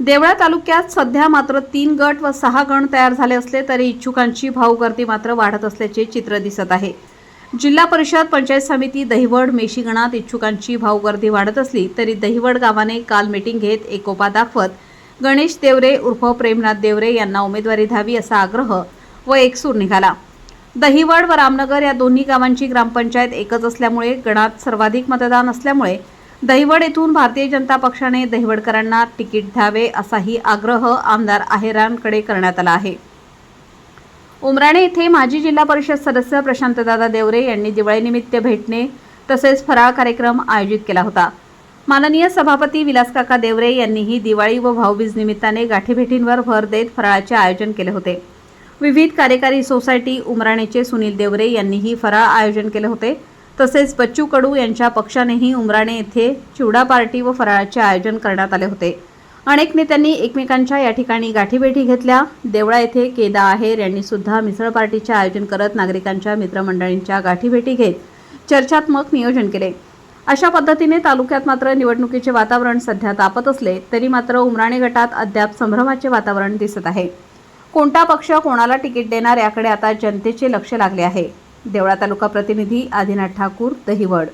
देवळा तालुक्यात सध्या मात्र तीन गट व सहा गण तयार झाले असले तरी इच्छुकांची भाऊ गर्दी मात्र वाढत असल्याचे चित्र दिसत आहे. जिल्हा परिषद पंचायत समिती दहिवड मेशी गणात इच्छुकांची भाऊ गर्दी वाढत असली तरी दहिवड गावाने काल मिटिंग घेत एकोपा दाखवत गणेश देवरे उर्फ प्रेमनाथ देवरे यांना उमेदवारी द्यावी असा आग्रह व एकसूर निघाला. दहिवड व रामनगर या दोन्ही गावांची ग्रामपंचायत एकच असल्यामुळे गणात सर्वाधिक मतदान असल्यामुळे दहिवड येथून भारतीय जनता पक्षाने दहिवडकरांना तिकीट द्यावे असाही आग्रह आमदार आहेरांकडे करण्यात आला आहे. उमराणे येथे माजी जिल्हा परिषद सदस्य प्रशांतदादा देवरे यांनी दिवाळीनिमित्त भेटणे तसेच फराळ कार्यक्रम आयोजित केला होता. माननीय सभापती विलासकाका देवरे यांनीही दिवाळी व भाऊबीज निमित्ताने गाठीभेटींवर भर देत फराळाचे आयोजन केले होते. विविध कार्यकारी सोसायटी उमराणेचे सुनील देवरे यांनीही फराळ आयोजन केले होते. तसेच बच्चू कडू यांच्या पक्षानेही उमराणे येथे चिवडा पार्टी व फराळाचे आयोजन करण्यात आले होते. अनेक नेत्यांनी एकमेकांच्या या ठिकाणी गाठीभेटी घेतल्या. देवळा येथे केदा आहेर यांनी सुद्धा मिसळ पार्टीचे आयोजन करत नागरिकांच्या मित्रमंडळींच्या गाठीभेटी घेत चर्चात्मक नियोजन केले. अशा पद्धतीने तालुक्यात मात्र निवडणुकीचे वातावरण सध्या तापत असले तरी मात्र उमराणे गटात अद्याप संभ्रमाचे वातावरण दिसत आहे. कोणता पक्ष कोणाला तिकीट देणार याकडे आता जनतेचे लक्ष लागले आहे. देवळा तालुका प्रतिनिधी आदिनाथ ठाकूर दहिवड.